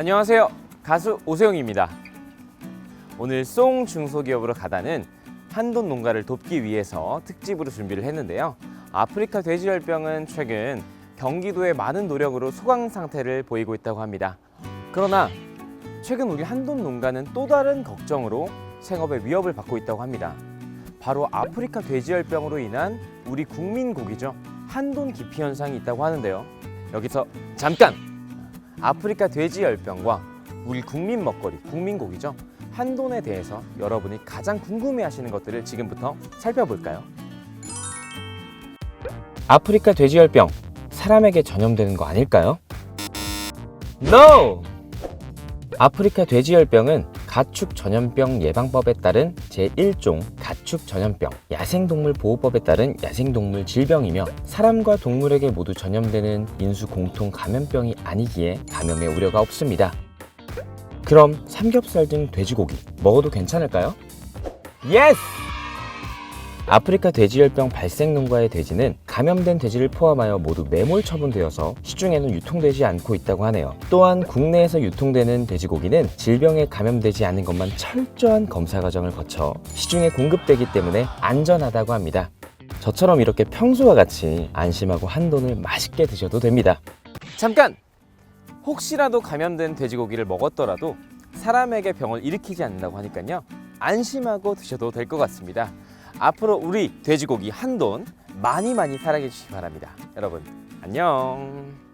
안녕하세요. 가수 오세영입니다. 오늘 송 중소기업으로 가다는 한돈 농가를 돕기 위해서 특집으로 준비를 했는데요. 아프리카 돼지열병은 최근 경기도의 많은 노력으로 소강 상태를 보이고 있다고 합니다. 그러나 최근 우리 한돈 농가는 또 다른 걱정으로 생업에 위협을 받고 있다고 합니다. 바로 아프리카 돼지열병으로 인한 우리 국민 고기죠. 한돈 기피 현상이 있다고 하는데요. 여기서 잠깐 아프리카 돼지 열병과 우리 국민 먹거리, 국민 고기죠. 한돈에 대해서 여러분이 가장 궁금해 하시는 것들을 지금부터 살펴볼까요? 아프리카 돼지열병 사람에게 전염되는 거 아닐까요? No! 아프리카 돼지열병은 가축 전염병 예방법에 따른 제1종 가축 전염병, 야생동물 보호법에 따른 야생동물 질병이며 사람과 동물에게 모두 전염되는 인수 공통 감염병이 아니기에 감염의 우려가 없습니다. 그럼 삼겹살 등 돼지고기 먹어도 괜찮을까요? 예스! 아프리카 돼지열병 발생 농가의 돼지는 감염된 돼지를 포함하여 모두 매몰 처분되어서 시중에는 유통되지 않고 있다고 하네요. 또한 국내에서 유통되는 돼지고기는 질병에 감염되지 않은 것만 철저한 검사 과정을 거쳐 시중에 공급되기 때문에 안전하다고 합니다. 저처럼 이렇게 평소와 같이 안심하고 한돈을 맛있게 드셔도 됩니다. 잠깐! 혹시라도 감염된 돼지고기를 먹었더라도 사람에게 병을 일으키지 않는다고 하니까요. 안심하고 드셔도 될 것 같습니다. 앞으로 우리 돼지고기 한돈 많이 많이 사랑해 주시기 바랍니다. 여러분, 안녕.